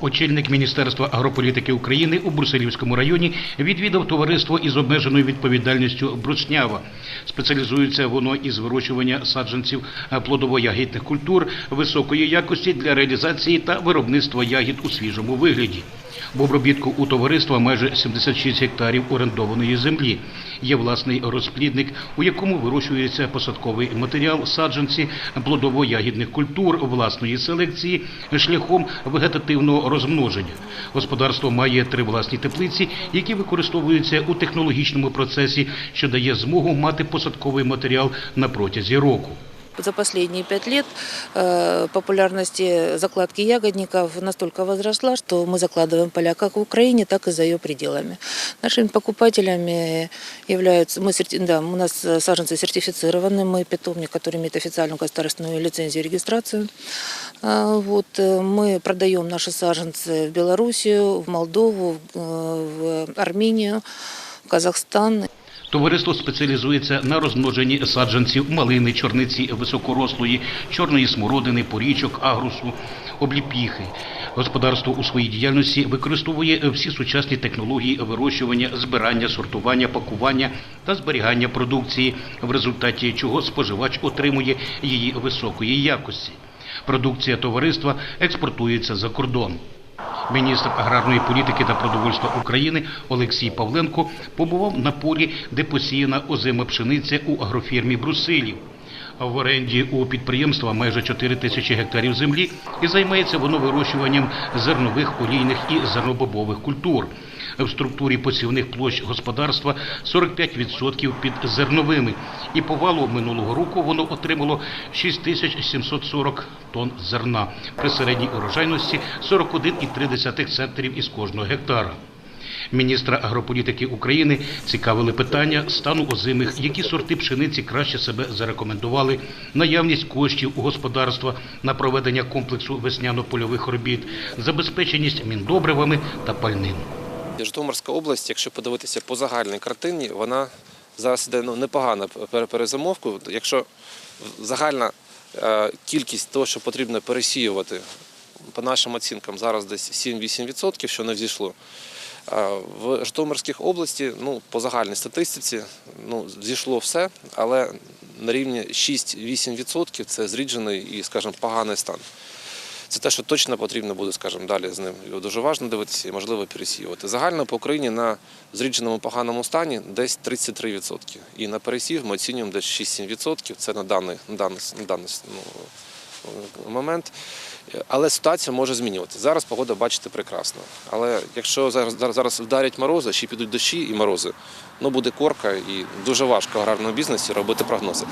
Очільник Міністерства агрополітики України у Брусилівському районі відвідав товариство із обмеженою відповідальністю Бруснява. Спеціалізується воно із вирощування саджанців плодово-ягідних культур високої якості для реалізації та виробництва ягід у свіжому вигляді. В обробітку у товариства майже 76 гектарів орендованої землі. Є власний розплідник, у якому вирощується посадковий матеріал, саджанці плодово-ягідних культур власної селекції шляхом вегетативного розмноження. Господарство має три власні теплиці, які використовуються у технологічному процесі, що дає змогу мати посадковий матеріал на протязі року За последние пять лет э, популярность закладки ягодников настолько возросла, что мы закладываем поля как в Украине, так и за ее пределами. Нашими покупателями являются, мы, серти- да, у нас э, саженцы сертифицированы, мы питомник, который имеет официальную государственную лицензию и регистрацию. А, Вот, э, мы продаем наши саженцы в Белоруссию, в Молдову, в, э, в Армению, в Казахстан. Товариство спеціалізується на розмноженні саджанців малини, чорниці високорослої, чорної смородини, порічок, агрусу, обліпіхи. Господарство у своїй діяльності використовує всі сучасні технології вирощування, збирання, сортування, пакування та зберігання продукції, в результаті чого споживач отримує її високої якості. Продукція товариства експортується за кордон. Міністр аграрної політики та продовольства України Олексій Павленко побував на полі, де посіяна озима пшениця у агрофірмі Брусилів. В оренді у підприємства майже 4 тисячі гектарів землі і займається воно вирощуванням зернових, олійних і зернобобових культур. В структурі посівних площ господарства 45% під зерновими. І по валу минулого року воно отримало 6740 тонн зерна при середній урожайності 41,3 центрів із кожного гектара. Міністра агрополітики України цікавили питання стану озимих, які сорти пшениці краще себе зарекомендували, наявність коштів у господарства на проведення комплексу весняно-польових робіт, забезпеченість міндобривами та пальним. Житомирська область, якщо подивитися по загальній картині, вона зараз іде ну, непогана пере- перезимовку. Якщо загальна е, кількість того, що потрібно пересіювати, по нашим оцінкам, зараз десь 7-8%, що не взійшло. В Житомирській області, ну, по загальній статистиці, ну, зійшло все, але на рівні 6-8% це зріджений і, скажімо, поганий стан. Це те, що точно потрібно буде, скажімо, далі з ним його дуже важливо дивитися і можливо пересіювати. Загально по Україні на зрідженому поганому стані десь 33%. І на пересів ми оцінюємо десь 6-7%. Це на даний, на даний, на даний ну, момент. Але ситуація може змінюватися. Зараз погода, бачите, прекрасна. Але якщо зараз, зараз- вдарять морози, ще підуть дощі і морози, ну буде корка і дуже важко аграрному бізнесі робити прогнози.